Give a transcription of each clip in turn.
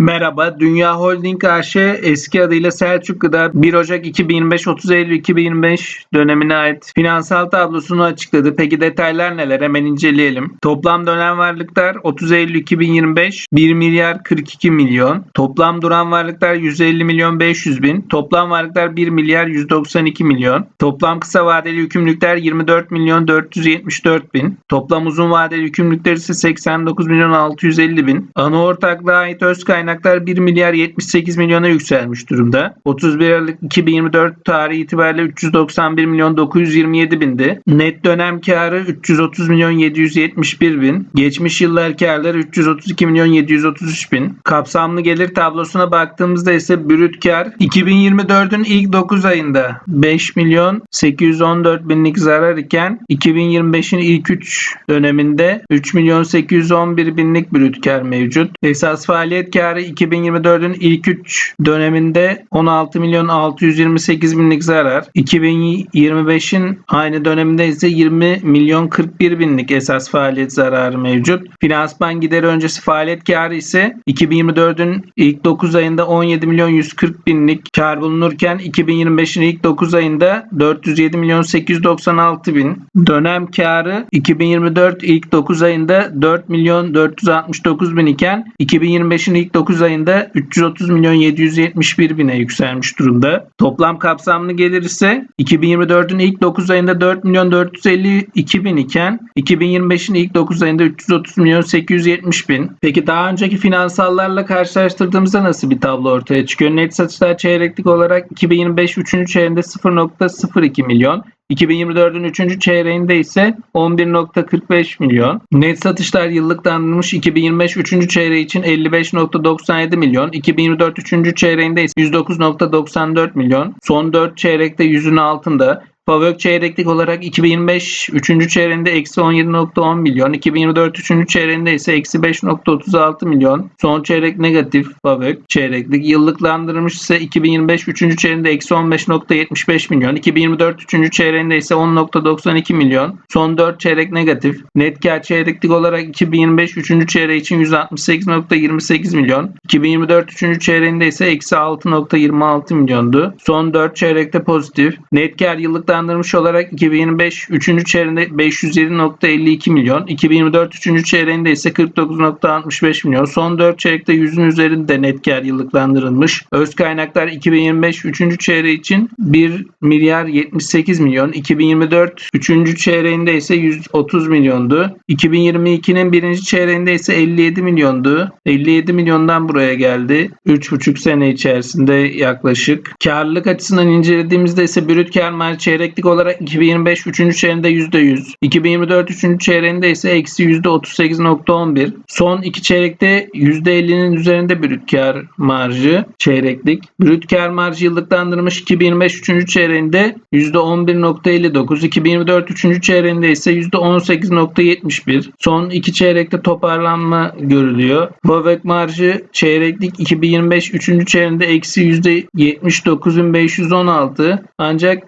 Merhaba, Dünya Holding AŞ eski adıyla Selçuk Gıda 1 Ocak 2025 30 Eylül 2025 dönemine ait finansal tablosunu açıkladı. Peki detaylar neler? Hemen inceleyelim. Toplam dönem varlıklar 30 Eylül 2025 1 milyar 42 milyon. Toplam duran varlıklar 150 milyon 500 bin. Toplam varlıklar 1 milyar 192 milyon. Toplam kısa vadeli yükümlülükler 24 milyon 474 bin. Toplam uzun vadeli yükümlülükler ise 89 milyon 650 bin. Ana ortaklığa ait öz kaynaklar 1 milyar 78 milyona yükselmiş durumda. 31 Aralık 2024 tarihi itibariyle 391 milyon 927 bindi. Net dönem karı 330 milyon 771 bin. Geçmiş yıllar karları 332 milyon 733 bin. Kapsamlı gelir tablosuna baktığımızda ise brüt kar 2024'ün ilk 9 ayında 5 milyon 814 binlik zarar iken 2025'in ilk 3 döneminde 3 milyon 811 binlik brüt kar mevcut. Esas faaliyet karı 2024'ün ilk 3 döneminde 16 milyon 628 binlik zarar. 2025'in aynı döneminde ise 20 milyon 41 binlik esas faaliyet zararı mevcut. Finansman gideri öncesi faaliyet karı ise 2024'ün ilk 9 ayında 17 milyon 140 binlik kar bulunurken 2025'in ilk 9 ayında 407 milyon 896 bin. Dönem karı 2024 ilk 9 ayında 4 milyon 469 bin iken 2025'in ilk 9 ayında 330 milyon 771 bine yükselmiş durumda. Toplam kapsamlı gelir ise 2024'ün ilk 9 ayında 4 milyon 452 bin iken 2025'in ilk 9 ayında 330 milyon 870 bin. Peki daha önceki finansallarla karşılaştırdığımızda nasıl bir tablo ortaya çıkıyor? Net satışlar çeyreklik olarak 2025 3. çeyreğinde 0.02 milyon, 2024'ün 3. çeyreğinde ise 11.45 milyon. Net satışlar yıllıklandırılmış 2025 3. çeyreği için 55.97 milyon. 2024 3. çeyreğinde ise 109.94 milyon. Son 4 çeyrekte yüzün altında. Favök çeyreklik olarak 2025 3. çeyreğinde eksi 17.10 milyon, 2024 3. çeyreğinde ise eksi 5.36 milyon. Son çeyrek negatif Favök çeyreklik. Yıllıklandırılmış ise 2025 3. çeyreğinde eksi 15.75 milyon, 2024 3. çeyreğinde ise 10.92 milyon. Son 4 çeyrek negatif. Net kar çeyreklik olarak 2025 3. çeyreği için 168.28 milyon, 2024 3. çeyreğinde ise eksi 6.26 milyondu. Son 4 çeyrekte pozitif. Net kar yıllıklandırmış olarak 2025 3. çeyreğinde 507.52 milyon, 2024 3. çeyreğinde ise 49.65 milyon. Son 4 çeyrekte 100'ün üzerinde net kar yıllıklandırılmış. Öz kaynaklar 2025 3. çeyreği için 1 milyar 78 milyon, 2024 3. çeyreğinde ise 130 milyondu. 2022'nin 1. çeyreğinde ise 57 milyondu. 57 milyondan buraya geldi. 3,5 sene içerisinde yaklaşık. Karlılık açısından incelediğimizde ise brüt kar marjı çeyreklik olarak 2025 3. çeyreğinde %100, 2024 3. çeyreğinde ise eksi %38.11. Son 2 çeyrekte %50'nin üzerinde brüt kar marjı çeyreklik. Brüt kar marjı yıllıklandırılmış 2025 3. çeyreğinde %11.59, 2024 3. çeyreğinde ise %18.71. Son 2 çeyrekte toparlanma görülüyor. Bovek marjı çeyreklik 2025 3. çeyreğinde eksi %79.516 ancak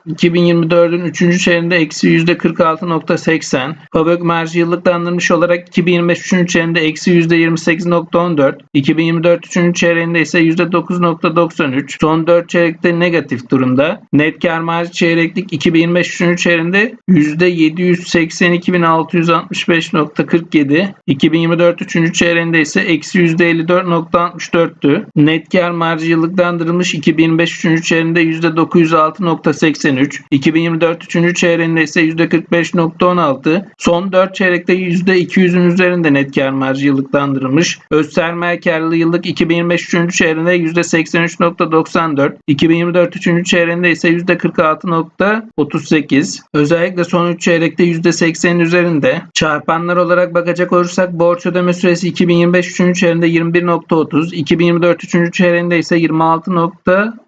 2024'ün 3. çeyreğinde eksi %46.80. Fabrik marjı yıllıklandırmış olarak 2025 3. çeyreğinde eksi %28.14. 2024 3. çeyreğinde ise %9.93. Son 4 çeyrekte negatif durumda. Net kar marjı çeyreklik 2025 3. çeyreğinde %782.665.47. 2024 3. çeyreğinde ise eksi %54.64'tü. Net kar marjı yıllıklandırılmış 2025 3. çeyreğinde %906.83. 2024 3. çeyreğinde ise %45.16. Son 4 çeyrekte %200'ün üzerinde net kar marjı yıllıklandırılmış. Öz sermaye karlılığı yıllık 2025 3. çeyreğinde %83.94. 2024 3. çeyreğinde ise %46.38. Özellikle son 3 çeyrekte %80'in üzerinde. Çarpanlar olarak bakacak olursak borç ödeme süresi 2025 3. çeyreğinde 21.30. 2024 3. çeyreğinde ise 26.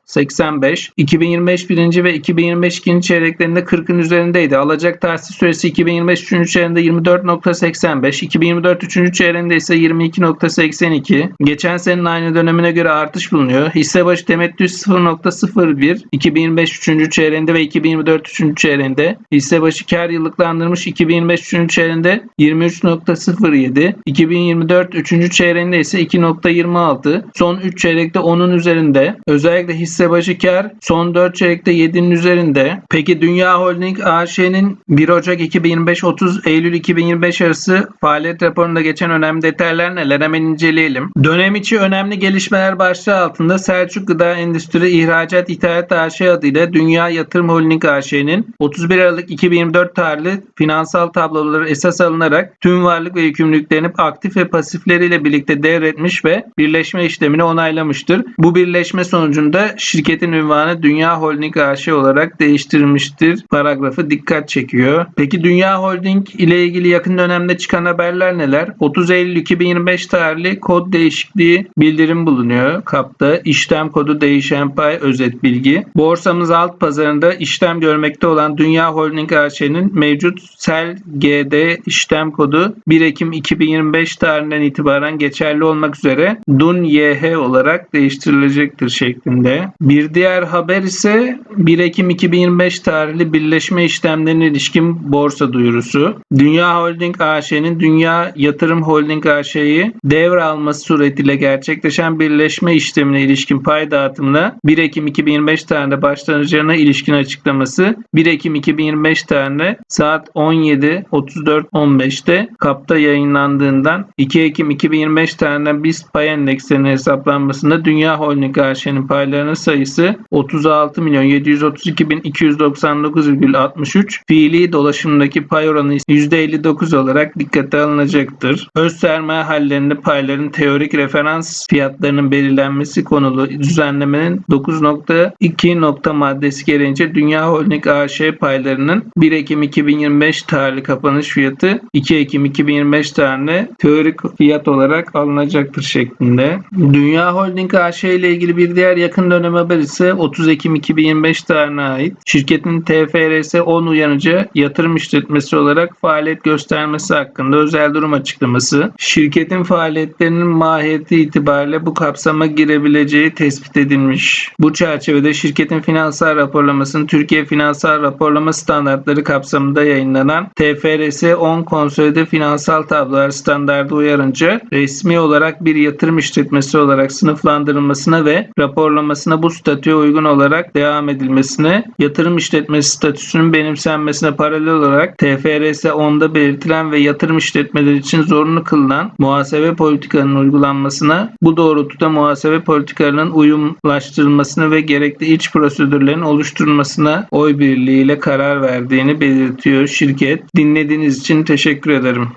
%10.85. 2025 birinci ve 2025 ikinci çeyreklerinde 40'ın üzerindeydi. Alacak tahsil süresi 2025 üçüncü çeyreğinde 24.85. 2024 üçüncü çeyreğinde ise 22.82. Geçen senenin aynı dönemine göre artış bulunuyor. Hisse başı temettü 0.01. 2025 üçüncü çeyreğinde ve 2024 üçüncü çeyreğinde. Hisse başı kar yıllıklandırmış 2025 üçüncü çeyreğinde 23.07. 2024 üçüncü çeyreğinde ise 2.26. Son 3 çeyrekte 10'un üzerinde. Özellikle hisse başı kar son 4 çeyrekte 7'nin üzerinde. Peki Dünya Holding AŞ'nin 1 Ocak 2025 30 Eylül 2025 arası faaliyet raporunda geçen önemli detaylar neler hemen inceleyelim. Dönem içi önemli gelişmeler başlığı altında Selçuk Gıda Endüstri İhracat İthalat AŞ adıyla Dünya Yatırım Holding AŞ'nin 31 Aralık 2024 tarihli finansal tabloları esas alınarak tüm varlık ve yükümlülüklerini aktif ve pasifleriyle birlikte devretmiş ve birleşme işlemini onaylamıştır. Bu birleşme sonucunda şirketin ünvanı Dünya Holding AŞ olarak değiştirilmiştir. Paragrafı dikkat çekiyor. Peki Dünya Holding ile ilgili yakın dönemde çıkan haberler neler? 30 Eylül 2025 tarihli kod değişikliği bildirim bulunuyor. Kapta işlem kodu değişen pay özet bilgi. Borsamız alt pazarında işlem görmekte olan Dünya Holding AŞ'nin mevcut SEL GD işlem kodu 1 Ekim 2025 tarihinden itibaren geçerli olmak üzere DUN YH olarak değiştirilecektir şeklinde. Bir diğer haber ise 1 Ekim 2025 tarihli birleşme işlemlerine ilişkin borsa duyurusu. Dünya Holding AŞ'nin Dünya Yatırım Holding AŞ'yi devralması suretiyle gerçekleşen birleşme işlemine ilişkin pay dağıtımına 1 Ekim 2025 tarihinde başlanacağına ilişkin açıklaması 1 Ekim 2025 tarihinde saat 17.34.15'te kapta yayınlandığından 2 Ekim 2025 tarihinden BIST pay endekslerinin hesaplanmasında Dünya Holding AŞ'nin paylarının sayısı 36 milyon 732 bin 299,63 fiili dolaşımdaki pay oranı ise %59 olarak dikkate alınacaktır. Öz sermaye hallerinde payların teorik referans fiyatlarının belirlenmesi konulu düzenlemenin 9.2 nokta maddesi gereğince Dünya Holding AŞ paylarının 1 Ekim 2025 tarihli kapanış fiyatı 2 Ekim 2025 tarihinde teorik fiyat olarak alınacaktır şeklinde. Dünya Holding AŞ ile ilgili bir diğer yakın dönem haber ise 30 Ekim 2025 tarihine ait. Şirketin TFRS 10 uyanıcı yatırım işletmesi olarak faaliyet göstermesi hakkında özel durum açıklaması. Şirketin faaliyetlerinin mahiyeti itibariyle bu kapsama girebileceği tespit edilmiş. Bu çerçevede şirketin finansal raporlamasının Türkiye Finansal Raporlama Standartları kapsamında yayınlanan TFRS 10 konsolide finansal tablolar standardı uyarınca resmi olarak bir yatırım işletmesi olarak sınıflandırılmasına ve raporlamasına bu statüye uygun olarak devam edilmesine, yatırım işletmesi statüsünün benimsenmesine paralel olarak TFRS 10'da belirtilen ve yatırım işletmeleri için zorunlu kılınan muhasebe politikalarının uygulanmasına, bu doğrultuda muhasebe politikalarının uyumlaştırılmasına ve gerekli iç prosedürlerin oluşturulmasına oy birliğiyle karar verdiğini belirtiyor şirket. Dinlediğiniz için teşekkür ederim.